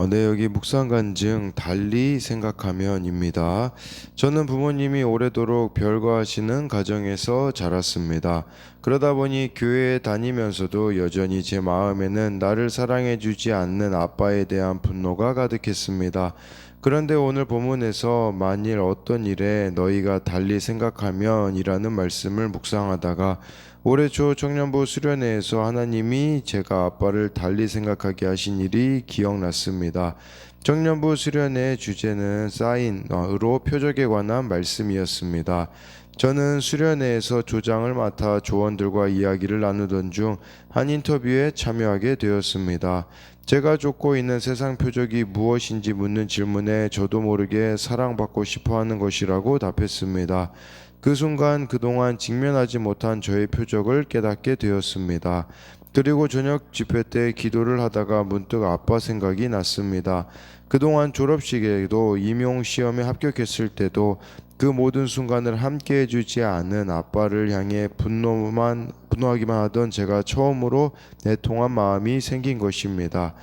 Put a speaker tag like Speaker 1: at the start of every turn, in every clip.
Speaker 1: 어, 네, 여기 묵상간증 달리 생각하면입니다. 저는 부모님이 오래도록 별거하시는 가정에서 자랐습니다. 그러다 보니 교회에 다니면서도 여전히 제 마음에는 나를 사랑해 주지 않는 아빠에 대한 분노가 가득했습니다. 그런데 오늘 본문에서 만일 어떤 일에 너희가 달리 생각하면이라는 말씀을 묵상하다가 올해 초 청년부 수련회에서 하나님이 제가 아빠를 달리 생각하게 하신 일이 기억났습니다. 청년부 수련회 주제는 사인으로 표적에 관한 말씀이었습니다. 저는 수련회에서 조장을 맡아 조원들과 이야기를 나누던 중 한 인터뷰에 참여하게 되었습니다. 제가 쫓고 있는 세상 표적이 무엇인지 묻는 질문에 저도 모르게 사랑받고 싶어 하는 것이라고 답했습니다. 그 순간 그동안 직면하지 못한 저의 표적을 깨닫게 되었습니다. 그리고 저녁 집회 때 기도를 하다가 문득 아빠 생각이 났습니다. 그동안 졸업식에도 임용 시험에 합격했을 때도 그 모든 순간을 함께 해주지 않은 아빠를 향해 분노만 분노하기만 하던 제가 처음으로 내통한 마음이 생긴 것입니다.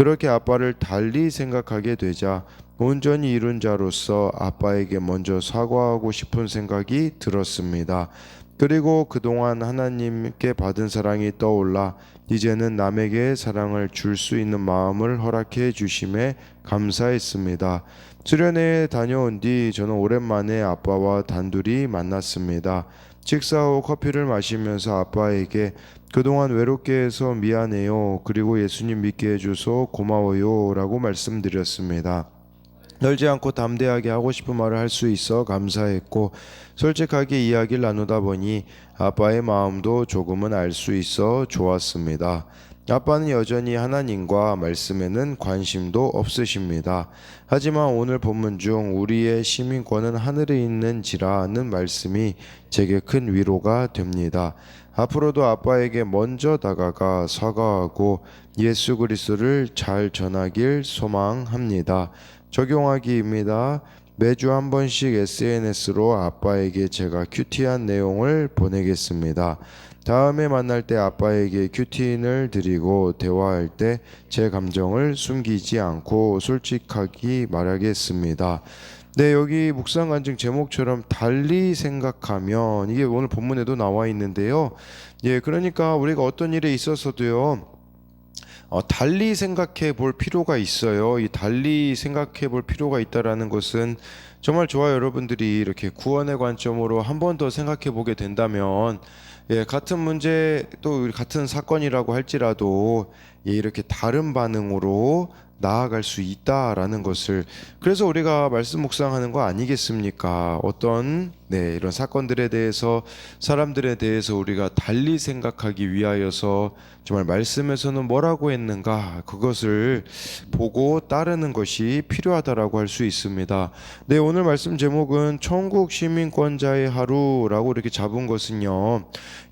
Speaker 1: 그렇게 아빠를 달리 생각하게 되자 온전히 이룬 자로서 아빠에게 먼저 사과하고 싶은 생각이 들었습니다. 그리고 그동안 하나님께 받은 사랑이 떠올라 이제는 남에게 사랑을 줄 수 있는 마음을 허락해 주심에 감사했습니다. 수련회에 다녀온 뒤 저는 오랜만에 아빠와 단둘이 만났습니다. 식사 후 커피를 마시면서 아빠에게 그동안 외롭게 해서 미안해요. 그리고 예수님 믿게 해줘서 고마워요. 라고 말씀드렸습니다. 널지 않고 담대하게 하고 싶은 말을 할 수 있어 감사했고 솔직하게 이야기를 나누다 보니 아빠의 마음도 조금은 알 수 있어 좋았습니다. 아빠는 여전히 하나님과 말씀에는 관심도 없으십니다. 하지만 오늘 본문 중 우리의 시민권은 하늘에 있는지라는 말씀이 제게 큰 위로가 됩니다. 앞으로도 아빠에게 먼저 다가가 사과하고 예수 그리스도를 잘 전하길 소망합니다. 적용하기입니다. 매주 한 번씩 SNS로 아빠에게 제가 큐티한 내용을 보내겠습니다. 다음에 만날 때 아빠에게 큐티인을 드리고 대화할 때 제 감정을 숨기지 않고 솔직하게 말하겠습니다. 네, 여기 묵상 간증 제목처럼 달리 생각하면 이게 오늘 본문에도 나와 있는데요. 예, 그러니까 우리가 어떤 일에 있어서도요. 어, 달리 생각해 볼 필요가 있어요. 이 달리 생각해 볼 필요가 있다라는 것은 정말 좋아요. 여러분들이 이렇게 구원의 관점으로 한 번 더 생각해 보게 된다면 예, 같은 문제 또 같은 사건이라고 할지라도 예, 이렇게 다른 반응으로 나아갈 수 있다라는 것을 그래서 우리가 말씀 묵상하는 거 아니겠습니까? 어떤 네, 이런 사건들에 대해서 사람들에 대해서 우리가 달리 생각하기 위하여서 정말 말씀에서는 뭐라고 했는가 그것을 보고 따르는 것이 필요하다라고 할 수 있습니다. 네, 오늘 말씀 제목은 천국 시민권자의 하루라고 이렇게 잡은 것은요.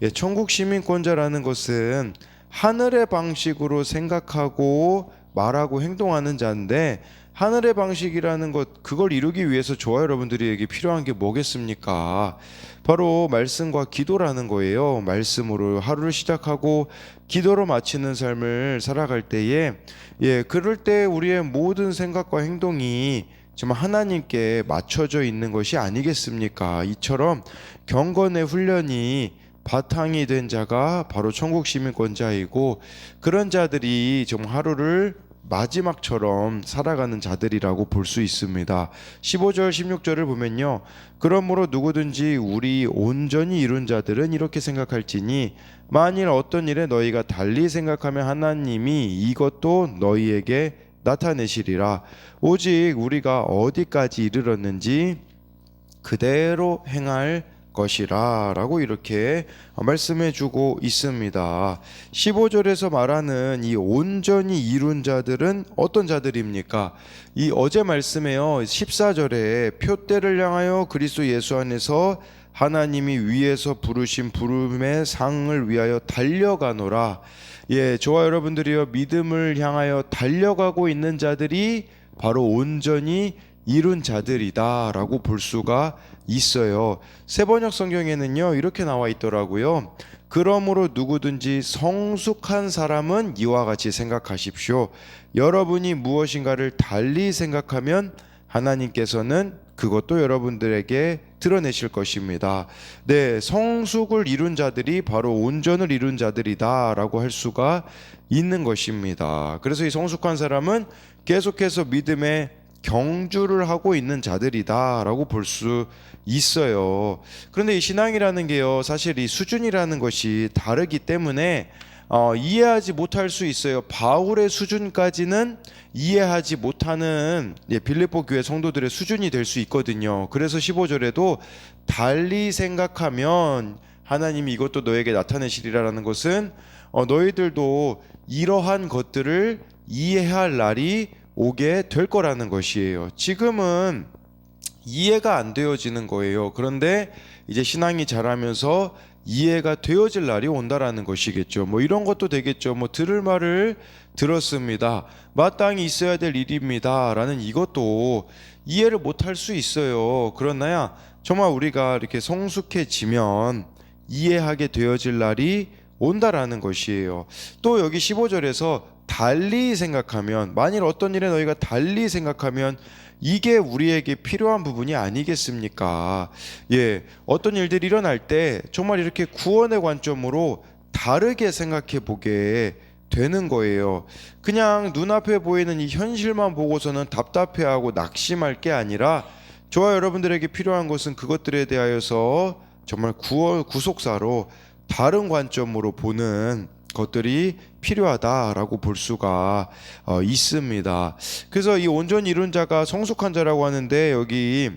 Speaker 1: 예, 천국 시민권자라는 것은 하늘의 방식으로 생각하고 말하고 행동하는 자인데 하늘의 방식이라는 것 그걸 이루기 위해서 저와 여러분들에게 필요한 게 뭐겠습니까? 바로 말씀과 기도라는 거예요. 말씀으로 하루를 시작하고 기도로 마치는 삶을 살아갈 때에 예, 그럴 때 우리의 모든 생각과 행동이 정말 하나님께 맞춰져 있는 것이 아니겠습니까? 이처럼 경건의 훈련이 바탕이 된 자가 바로 천국 시민권자이고 그런 자들이 정말 하루를 마지막처럼 살아가는 자들이라고 볼 수 있습니다. 15절 16절을 보면요. 그러므로 누구든지 우리 온전히 이룬 자들은 이렇게 생각할지니 만일 어떤 일에 너희가 달리 생각하면 하나님이 이것도 너희에게 나타내시리라. 오직 우리가 어디까지 이르렀는지 그대로 행할 것이라 라고 이렇게 말씀해 주고 있습니다. 15절에서 말하는 이 온전히 이룬 자들은 어떤 자들입니까? 이 어제 말씀에요. 14절에 표대를 향하여 그리스도 예수 안에서 하나님이 위에서 부르신 부름의 상을 위하여 달려가노라. 예, 저와 여러분들이요 믿음을 향하여 달려가고 있는 자들이 바로 온전히 이룬 자들이다라고 볼 수가 있어요. 세번역 성경에는요 이렇게 나와 있더라고요. 그러므로 누구든지 성숙한 사람은 이와 같이 생각하십시오. 여러분이 무엇인가를 달리 생각하면 하나님께서는 그것도 여러분들에게 드러내실 것입니다. 네, 성숙을 이룬 자들이 바로 온전을 이룬 자들이다라고 할 수가 있는 것입니다. 그래서 이 성숙한 사람은 계속해서 믿음의 경주를 하고 있는 자들이다라고 볼 수 있어요. 그런데 이 신앙이라는 게요, 사실 이 수준이라는 것이 다르기 때문에 어, 이해하지 못할 수 있어요. 바울의 수준까지는 이해하지 못하는 예, 빌립보 교회 성도들의 수준이 될 수 있거든요. 그래서 15절에도 달리 생각하면 하나님이 이것도 너에게 나타내시리라라는 것은 어, 너희들도 이러한 것들을 이해할 날이 오게 될 거라는 것이에요. 지금은 이해가 안 되어지는 거예요. 그런데 이제 신앙이 자라면서 이해가 되어질 날이 온다라는 것이겠죠. 뭐 이런 것도 되겠죠. 뭐 들을 말을 들었습니다. 마땅히 있어야 될 일입니다 라는 이것도 이해를 못할 수 있어요. 그러나야 정말 우리가 이렇게 성숙해지면 이해하게 되어질 날이 온다라는 것이에요. 또 여기 15절에서 달리 생각하면 만일 어떤 일에 너희가 달리 생각하면 이게 우리에게 필요한 부분이 아니겠습니까? 예, 어떤 일들이 일어날 때 정말 이렇게 구원의 관점으로 다르게 생각해 보게 되는 거예요. 그냥 눈앞에 보이는 이 현실만 보고서는 답답해하고 낙심할 게 아니라 저와 여러분들에게 필요한 것은 그것들에 대하여서 정말 구원 구속사로 다른 관점으로 보는 것들이 필요하다라고 볼 수가 어, 있습니다. 그래서 이 온전히 이룬 자가 성숙한 자라고 하는데 여기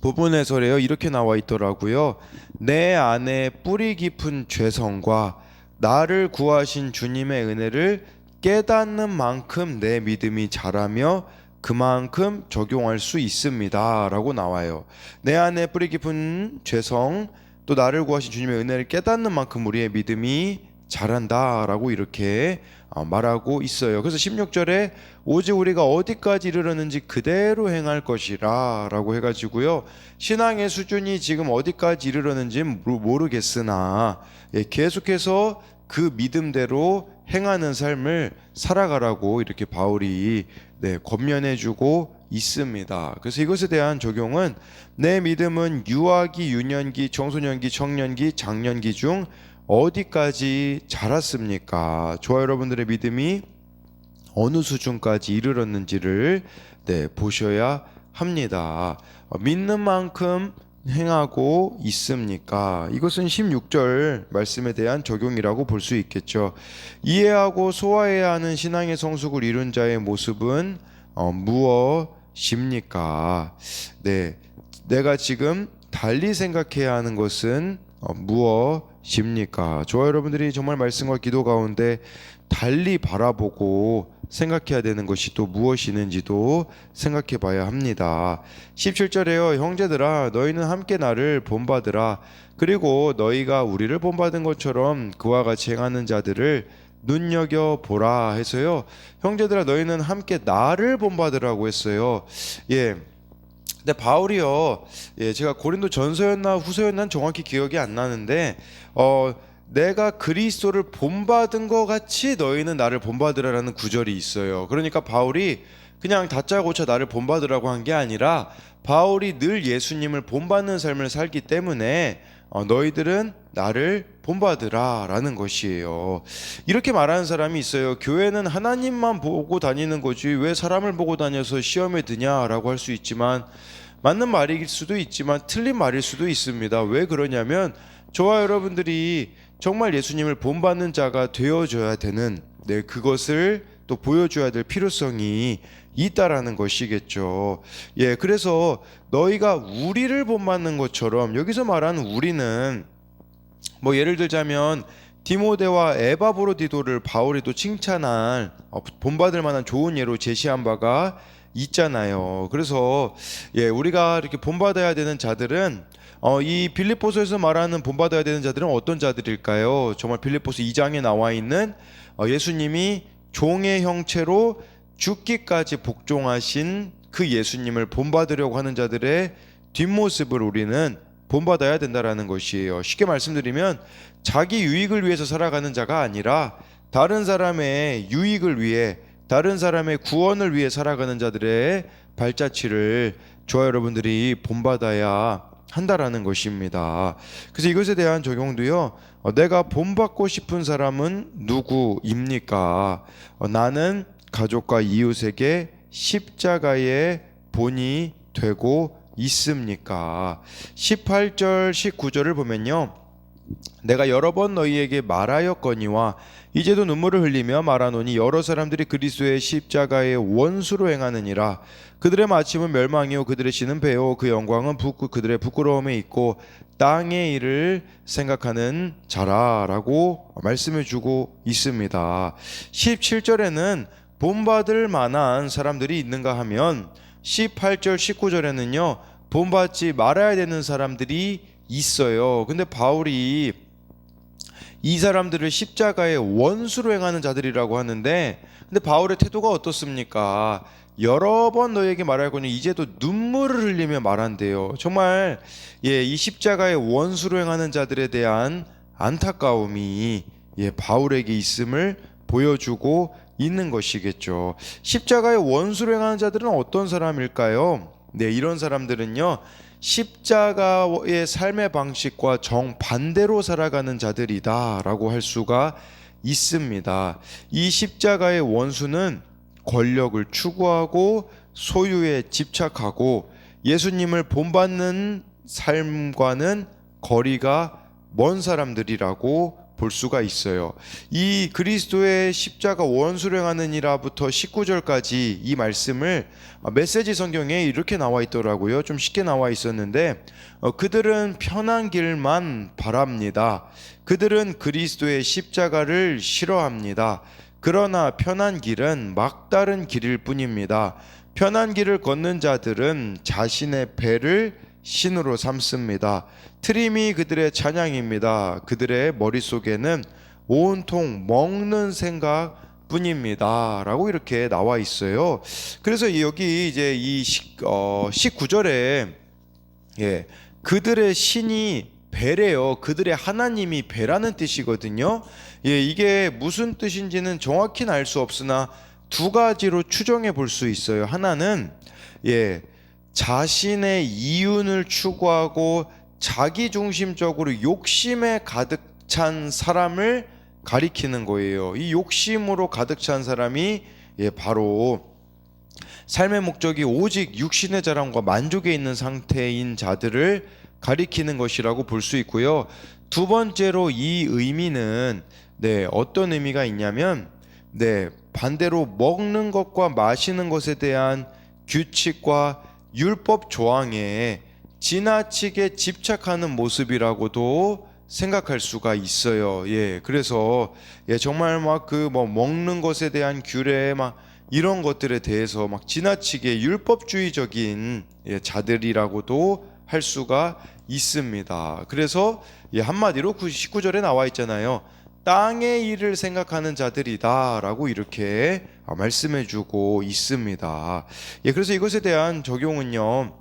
Speaker 1: 부분에서래요 이렇게 나와 있더라고요. 내 안에 뿌리 깊은 죄성과 나를 구하신 주님의 은혜를 깨닫는 만큼 내 믿음이 자라며 그만큼 적용할 수 있습니다라고 나와요. 내 안에 뿌리 깊은 죄성 또 나를 구하신 주님의 은혜를 깨닫는 만큼 우리의 믿음이 잘한다라고 이렇게 어, 말하고 있어요. 그래서 16절에 오직 우리가 어디까지 이르렀는지 그대로 행할 것이라라고 해 가지고요. 신앙의 수준이 지금 어디까지 이르렀는지 모르겠으나 예, 계속해서 그 믿음대로 행하는 삶을 살아가라고 이렇게 바울이 네, 권면해 주고 있습니다. 그래서 이것에 대한 적용은 내 믿음은 유아기, 유년기, 청소년기, 청년기, 장년기 중 어디까지 자랐습니까? 저와 여러분들의 믿음이 어느 수준까지 이르렀는지를 네, 보셔야 합니다. 어, 믿는 만큼 행하고 있습니까? 이것은 16절 말씀에 대한 적용이라고 볼 수 있겠죠. 이해하고 소화해야 하는 신앙의 성숙을 이룬 자의 모습은 어, 무엇입니까? 네, 내가 지금 달리 생각해야 하는 것은 어, 무엇 입니까? 저와 여러분들이 정말 말씀과 기도 가운데 달리 바라보고 생각해야 되는 것이 또 무엇이 있는지도 생각해 봐야 합니다. 17절에요. 형제들아 너희는 함께 나를 본받으라. 그리고 너희가 우리를 본받은 것처럼 그와 같이 행하는 자들을 눈여겨 보라 해서요. 형제들아 너희는 함께 나를 본받으라고 했어요. 예. 근데 바울이요, 예, 제가 고린도 전서였나 후서였나 정확히 기억이 안 나는데, 어, 내가 그리스도를 본받은 것 같이 너희는 나를 본받으라라는 구절이 있어요. 그러니까 바울이 그냥 다짜고짜 나를 본받으라고 한 게 아니라 바울이 늘 예수님을 본받는 삶을 살기 때문에 어, 너희들은 나를 본받으라라는 것이에요. 이렇게 말하는 사람이 있어요. 교회는 하나님만 보고 다니는 거지 왜 사람을 보고 다녀서 시험에 드냐라고 할 수 있지만 맞는 말일 수도 있지만 틀린 말일 수도 있습니다. 왜 그러냐면 저와 여러분들이 정말 예수님을 본받는 자가 되어줘야 되는 네 그것을 또 보여줘야 될 필요성이 있다라는 것이겠죠. 예, 그래서 너희가 우리를 본받는 것처럼 여기서 말하는 우리는 뭐 예를 들자면 디모데와 에바브로디도를 바울이 또 칭찬한 어, 본받을 만한 좋은 예로 제시한 바가 있잖아요. 그래서 예, 우리가 이렇게 본받아야 되는 자들은 어, 이 빌립보서에서 말하는 본받아야 되는 자들은 어떤 자들일까요? 정말 빌립보서 2장에 나와 있는 어, 예수님이 종의 형체로 죽기까지 복종하신 그 예수님을 본받으려고 하는 자들의 뒷모습을 우리는 본받아야 된다라는 것이에요. 쉽게 말씀드리면 자기 유익을 위해서 살아가는 자가 아니라 다른 사람의 유익을 위해 다른 사람의 구원을 위해 살아가는 자들의 발자취를 저와 여러분들이 본받아야 한다라는 것입니다. 그래서 이것에 대한 적용도요. 어, 내가 본받고 싶은 사람은 누구입니까? 어, 나는 가족과 이웃에게 십자가의 본이 되고 있습니까? 18절 19절을 보면요. 내가 여러 번 너희에게 말하였거니와 이제도 눈물을 흘리며 말하노니 여러 사람들이 그리스도의 십자가의 원수로 행하느니라 그들의 마침은 멸망이요 그들의 씨는 배요 그 영광은 부끄 그들의 부끄러움에 있고 땅의 일을 생각하는 자라라고 말씀해 주고 있습니다. 17절에는 본받을 만한 사람들이 있는가 하면 18절 19절에는요. 본받지 말아야 되는 사람들이 있어요. 근데 바울이 이 사람들을 십자가의 원수로 행하는 자들이라고 하는데 근데 바울의 태도가 어떻습니까? 여러 번 너에게 말하거니 이제도 눈물을 흘리며 말한대요. 정말 예, 이 십자가의 원수로 행하는 자들에 대한 안타까움이 예, 바울에게 있음을 보여주고 있는 것이겠죠. 십자가의 원수로 행하는 자들은 어떤 사람일까요? 네, 이런 사람들은요. 십자가의 삶의 방식과 정반대로 살아가는 자들이다라고 할 수가 있습니다. 이 십자가의 원수는 권력을 추구하고 소유에 집착하고 예수님을 본받는 삶과는 거리가 먼 사람들이라고 볼 수가 있어요. 이 그리스도의 십자가 이라부터 19절까지 이 말씀을 메시지 성경에 이렇게 나와 있더라고요. 좀 쉽게 나와 있었는데 어, 그들은 편한 길만 바랍니다. 그들은 그리스도의 십자가를 싫어합니다. 그러나 편한 길은 막다른 길일 뿐입니다. 편한 길을 걷는 자들은 자신의 배를 신으로 삼습니다. 트림이 그들의 찬양입니다. 그들의 머릿속에는 온통 먹는 생각 뿐입니다 라고 이렇게 나와 있어요. 그래서 여기 이제 이 어, 19절에 예, 그들의 신이 배래요. 그들의 하나님이 배라는 뜻이거든요. 예, 이게 무슨 뜻인지는 정확히는 알 수 없으나 두 가지로 추정해 볼 수 있어요. 하나는 예, 자신의 이윤을 추구하고 자기 중심적으로 욕심에 가득 찬 사람을 가리키는 거예요. 이 욕심으로 가득 찬 사람이 예, 바로 삶의 목적이 오직 육신의 자랑과 만족에 있는 상태인 자들을 가리키는 것이라고 볼 수 있고요. 두 번째로 이 의미는 네, 어떤 의미가 있냐면 네, 반대로 먹는 것과 마시는 것에 대한 규칙과 율법 조항에 지나치게 집착하는 모습이라고도 생각할 수가 있어요. 예, 그래서 예, 정말 막 그 뭐 먹는 것에 대한 규례 막 이런 것들에 대해서 막 지나치게 율법주의적인 예, 자들이라고도 할 수가 있습니다. 그래서 예, 한마디로 그 19절에 나와 있잖아요. 땅의 일을 생각하는 자들이다라고 이렇게 말씀해주고 있습니다. 예, 그래서 이것에 대한 적용은요.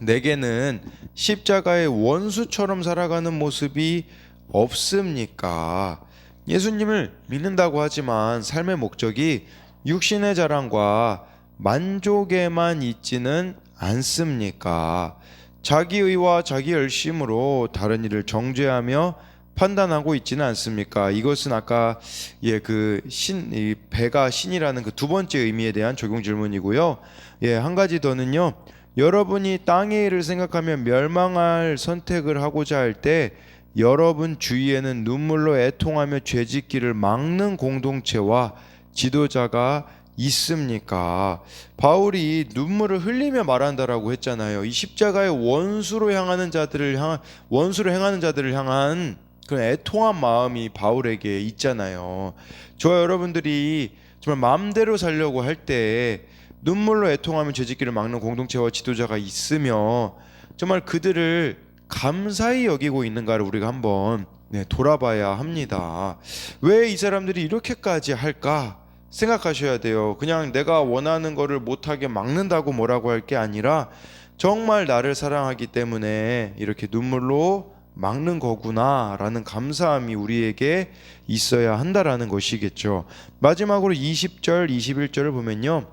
Speaker 1: 내게는 십자가의 원수처럼 살아가는 모습이 없습니까? 예수님을 믿는다고 하지만 삶의 목적이 육신의 자랑과 만족에만 있지는 않습니까? 자기 의와 자기 열심으로 다른 일을 정죄하며 판단하고 있지는 않습니까? 이것은 아까 예 그 신 이 배가 신이라는 그 두 번째 의미에 대한 적용 질문이고요. 예 한 가지 더는요. 여러분이 땅의 일을 생각하며 멸망할 선택을 하고자 할 때 여러분 주위에는 눈물로 애통하며 죄짓기를 막는 공동체와 지도자가 있습니까? 바울이 눈물을 흘리며 말한다라고 했잖아요. 이 십자가의 원수로 향하는 자들을 향한 원수로 행하는 자들을 향한 그런 애통한 마음이 바울에게 있잖아요. 저와 여러분들이 정말 마음대로 살려고 할 때 눈물로 애통하며 죄짓기를 막는 공동체와 지도자가 있으며 정말 그들을 감사히 여기고 있는가를 우리가 한번 네, 돌아봐야 합니다. 왜 이 사람들이 이렇게까지 할까? 생각하셔야 돼요. 그냥 내가 원하는 거를 못하게 막는다고 뭐라고 할 게 아니라 정말 나를 사랑하기 때문에 이렇게 눈물로 막는 거구나라는 감사함이 우리에게 있어야 한다라는 것이겠죠. 마지막으로 20절, 21절을 보면요.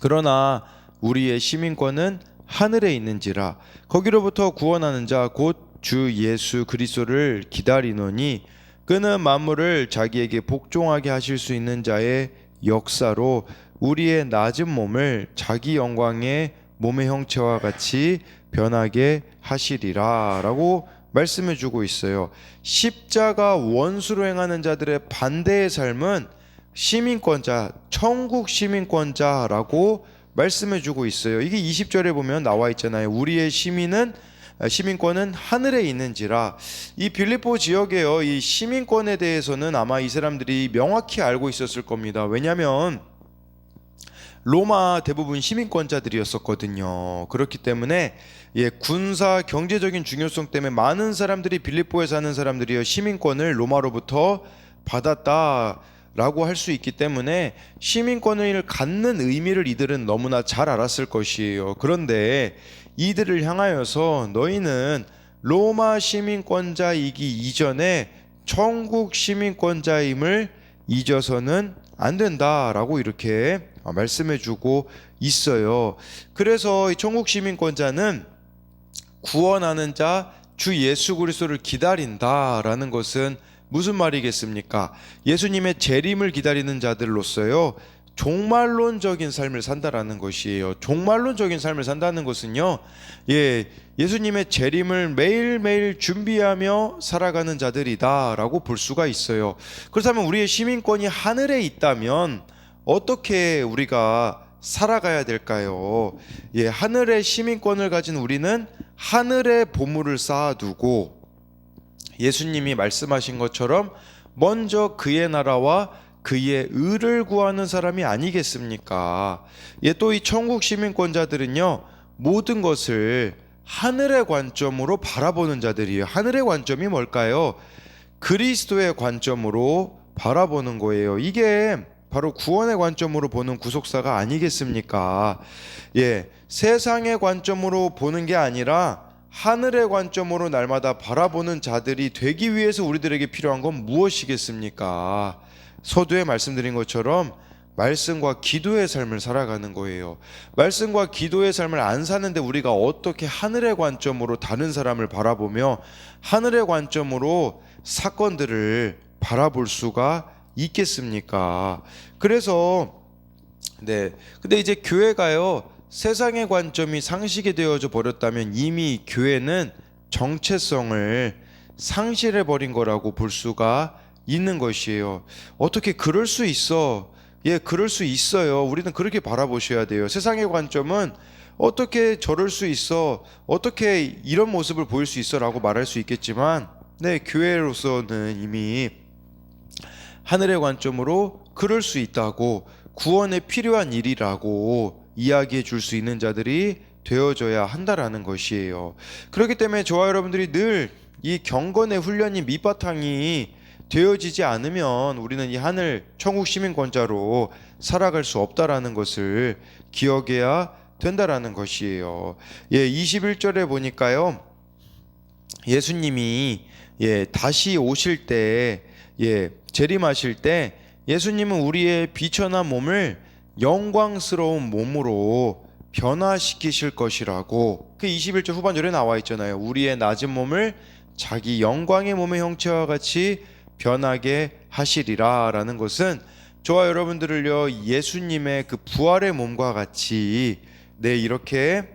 Speaker 1: 그러나 우리의 시민권은 하늘에 있는지라 거기로부터 구원하는 자 곧 주 예수 그리스도를 기다리노니 그는 만물을 자기에게 복종하게 하실 수 있는 자의 역사로 우리의 낮은 몸을 자기 영광의 몸의 형체와 같이 변하게 하시리라라고 말씀해 주고 있어요. 십자가 원수로 행하는 자들의 반대의 삶은 시민권자, 천국 시민권자라고 말씀해 주고 있어요. 이게 20절에 보면 나와 있잖아요. 우리의 시민은 아, 시민권은 하늘에 있는지라 이 빌립보 지역에요. 이 시민권에 대해서는 아마 이 사람들이 명확히 알고 있었을 겁니다. 왜냐하면 로마 대부분 시민권자들이었었거든요. 그렇기 때문에 예, 군사 경제적인 중요성 때문에 많은 사람들이 빌립보에 사는 사람들이요 시민권을 로마로부터 받았다 라고 할 수 있기 때문에 시민권을 갖는 의미를 이들은 너무나 잘 알았을 것이에요. 그런데 이들을 향하여서 너희는 로마 시민권자이기 이전에 천국 시민권자임을 잊어서는 안 된다라고 이렇게 말씀해 주고 있어요. 그래서 이 천국 시민권자는 구원하는 자 주 예수 그리스도를 기다린다라는 것은 무슨 말이겠습니까? 예수님의 재림을 기다리는 자들로서요. 종말론적인 삶을 산다라는 것이에요. 종말론적인 삶을 산다는 것은요. 예, 예수님의 재림을 매일매일 준비하며 살아가는 자들이다라고 볼 수가 있어요. 그렇다면 우리의 시민권이 하늘에 있다면 어떻게 우리가 살아가야 될까요? 예, 하늘의 시민권을 가진 우리는 하늘의 보물을 쌓아두고 예수님이 말씀하신 것처럼 먼저 그의 나라와 그의 의를 구하는 사람이 아니겠습니까? 예, 또 이 천국 시민권자들은요, 모든 것을 하늘의 관점으로 바라보는 자들이에요. 하늘의 관점이 뭘까요? 그리스도의 관점으로 바라보는 거예요. 이게 바로 구원의 관점으로 보는 구속사가 아니겠습니까? 예, 세상의 관점으로 보는 게 아니라 하늘의 관점으로 날마다 바라보는 자들이 되기 위해서 우리들에게 필요한 건 무엇이겠습니까? 서두에 말씀드린 것처럼 말씀과 기도의 삶을 살아가는 거예요. 말씀과 기도의 삶을 안 사는데 우리가 어떻게 하늘의 관점으로 다른 사람을 바라보며 하늘의 관점으로 사건들을 바라볼 수가 있겠습니까? 그래서 네. 근데 이제 교회가요. 세상의 관점이 상식이 되어져 버렸다면 이미 교회는 정체성을 상실해 버린 거라고 볼 수가 있는 것이에요. 어떻게 그럴 수 있어? 예, 그럴 수 있어요. 우리는 그렇게 바라보셔야 돼요. 세상의 관점은 어떻게 저럴 수 있어? 어떻게 이런 모습을 보일 수 있어 라고 말할 수 있겠지만 네, 교회로서는 이미 하늘의 관점으로 그럴 수 있다고 구원에 필요한 일이라고 이야기해 줄 수 있는 자들이 되어져야 한다라는 것이에요. 그렇기 때문에 저와 여러분들이 늘 이 경건의 훈련이 밑바탕이 되어지지 않으면 우리는 이 하늘 천국 시민권자로 살아갈 수 없다라는 것을 기억해야 된다라는 것이에요. 예, 21절에 보니까요. 예수님이 예, 다시 오실 때 예, 재림하실 때 예수님은 우리의 비천한 몸을 영광스러운 몸으로 변화시키실 것이라고 그 21절 후반절에 나와 있잖아요. 우리의 낮은 몸을 자기 영광의 몸의 형체와 같이 변하게 하시리라라는 것은 저와 여러분들을요 예수님의 그 부활의 몸과 같이 네 이렇게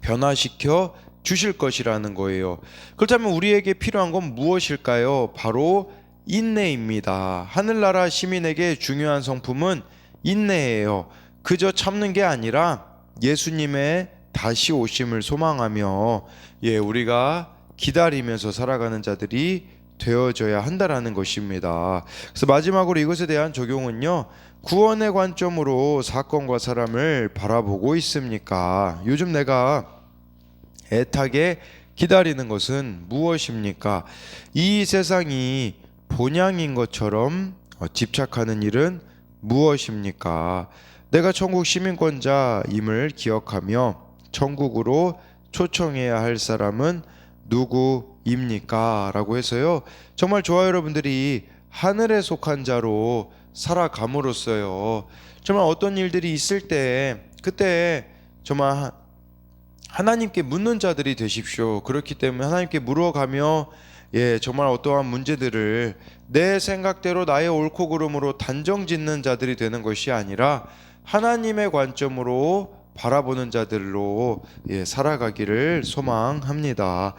Speaker 1: 변화시켜 주실 것이라는 거예요. 그렇다면 우리에게 필요한 건 무엇일까요? 바로 인내입니다. 하늘나라 시민에게 중요한 성품은 인내예요. 그저 참는 게 아니라 예수님의 다시 오심을 소망하며 예, 우리가 기다리면서 살아가는 자들이 되어져야 한다라는 것입니다. 그래서 마지막으로 이것에 대한 적용은요. 구원의 관점으로 사건과 사람을 바라보고 있습니까? 요즘 내가 애타게 기다리는 것은 무엇입니까? 이 세상이 본향인 것처럼 어, 집착하는 일은 무엇입니까? 내가 천국 시민권자임을 기억하며 천국으로 초청해야 할 사람은 누구 입니까? 라고 해서요. 정말 저와 여러분들이 하늘에 속한 자로 살아감으로써요. 정말 어떤 일들이 있을 때 그때 정말 하- 하나님께 묻는 자들이 되십시오. 그렇기 때문에 하나님께 물어가며 예, 정말 어떠한 문제들을 내 생각대로 나의 옳고 그름으로 단정 짓는 자들이 되는 것이 아니라 하나님의 관점으로 바라보는 자들로 예, 살아가기를 소망합니다.